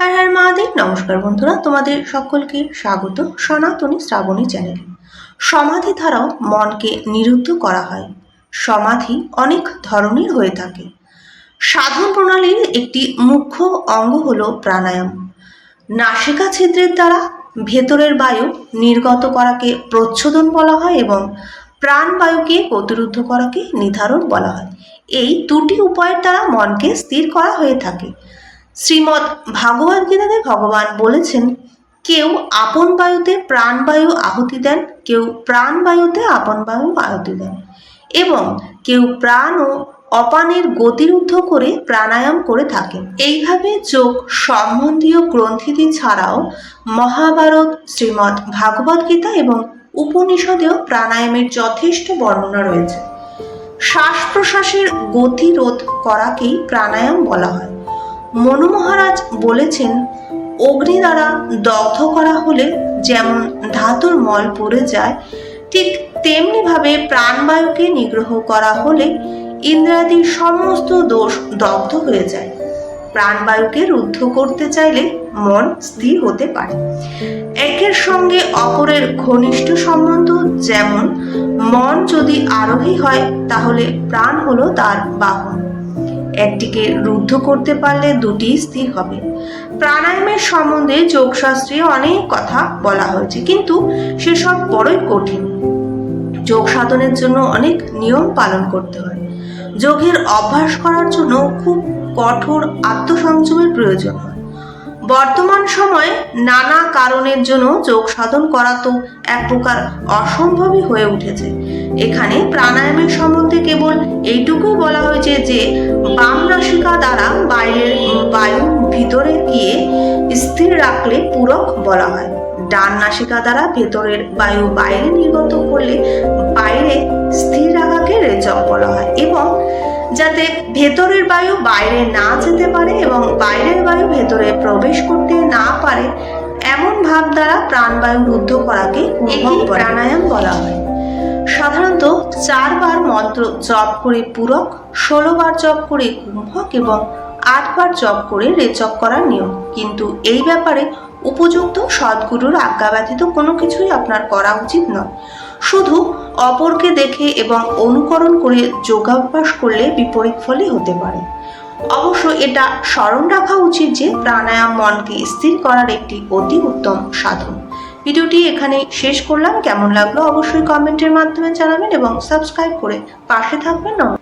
হ্যাঁ হ্যাঁ মহাদেব, নমস্কার বন্ধুরা, তোমাদের সকলকে স্বাগত সনাতনী শ্রাবণী চ্যানেলে। সমাধি দ্বারাও মনকে নিরুদ্ধ করা হয়। সমাধি অনেক ধরনের হয়ে থাকে। সাধন প্রণালীর একটি মুখ্য অঙ্গ হলো প্রাণায়াম। নাসিকা ছিদ্রের দ্বারা ভেতরের বায়ু নির্গত করাকে প্রচ্ছদন বলা হয় এবং প্রাণবায়ুকে প্রতিরুদ্ধ করাকে নির্ধারণ বলা হয়। এই দুটি উপায়ের দ্বারা মনকে স্থির করা হয়ে থাকে। শ্রীমৎ ভাগবত গীতাতে ভগবান বলেছেন? কেউ আপন বায়ুতে প্রাণবায়ু আহুতি দেন, কেউ প্রাণবায়ুতে আপন বায়ু আহুতি দেন। এবং কেউ প্রাণ ও অপানের গতিরুদ্ধ করে প্রাণায়াম করে থাকেন। এইভাবে যোগ সম্বন্ধীয় গ্রন্থিতি ছাড়াও মহাভারত, শ্রীমৎ ভাগবত গীতা এবং উপনিষদেও প্রাণায়ামের যথেষ্ট বর্ণনা রয়েছে। শ্বাস প্রশ্বাসের গতি রোধ করাকেই প্রাণায়াম বলা হয়। মনু মহারাজ বলেছেন, অগ্নি দ্বারা দগ্ধ করা হলে যেমন ধাতুর মল পড়ে যায়, ঠিক তেমনিভাবে প্রাণবায়ুকে নিগ্রহ করা হলে ইন্দ্রাদির সমস্ত দোষ দগ্ধ হয়ে যায়। প্রাণবায়ুকে রুদ্ধ করতে চাইলে মন স্থির হতে পারে। একের সঙ্গে অপরের ঘনিষ্ঠ সম্বন্ধ যেমন, মন যদি আরোহী হয়, তাহলে প্রাণ হলো তার বাহন। একটিকে রুদ্ধ করতে পারলে দুটি স্থির হবে। প্রাণায়ামের সম্বন্ধে যোগশাস্ত্রে অনেক কথা বলা হয়েছে, কিন্তু সেসব বড়ই কঠিন। যোগ সাধনের জন্য অনেক নিয়ম পালন করতে হয়। যোগের অভ্যাস করার জন্য খুব কঠোর আত্মসংযমের প্রয়োজন হয়। বর্তমান সময়ে নানা কারণের জন্য যোগ সাধন করা তো এক প্রকার অসম্ভবই হয়ে উঠেছে। এখানে প্রাণায়ামের সম্বন্ধে কেবল এইটুকুই বলা হয়েছে যে, বাম নাসিকা দ্বারা বাইরের বায়ু ভিতরে গিয়ে স্থির রাখলে পূরক বলা হয়। ডান নাসিকা দ্বারা ভেতরের বায়ু বাইরে নির্গত করলে বাইরে স্থির রাখাকে রেচক বলা হয় এবং যাতে ভেতরের বায়ু বাইরে না যেতে পারে এবং বাইরের বায়ু ভেতরে প্রবেশ করতে না পারে এমন ভাব দ্বারা প্রাণবায়ু রুদ্ধ করাকে প্রাণায়াম বলা হয়। সাধারণত চারবার মন্ত্র জপ করে পূরক ষোলো বার জপ করে কুম্ভক এবং আটবার জপ করে রেচক করার নিয়ম। কিন্তু এই ব্যাপারে উপযুক্ত সদ্গুরুর আজ্ঞা ব্যতীত কোনো কিছুই আপনার করা উচিত নয়। শুধু অপরকে দেখে এবং অনুকরণ করে যোগাভ্যাস করলে বিপরীত ফলই হতে পারে। অবশ্য এটা স্মরণ রাখা উচিত যে প্রাণায়াম মনকে স্থির করার একটি অতি উত্তম সাধন। ভিডিওটি এখানে শেষ করলাম। কেমন লাগল অবশ্যই কমেন্টের মাধ্যমে জানাবেন এবং সাবস্ক্রাইব করে পাশে থাকবেন। নমস্কার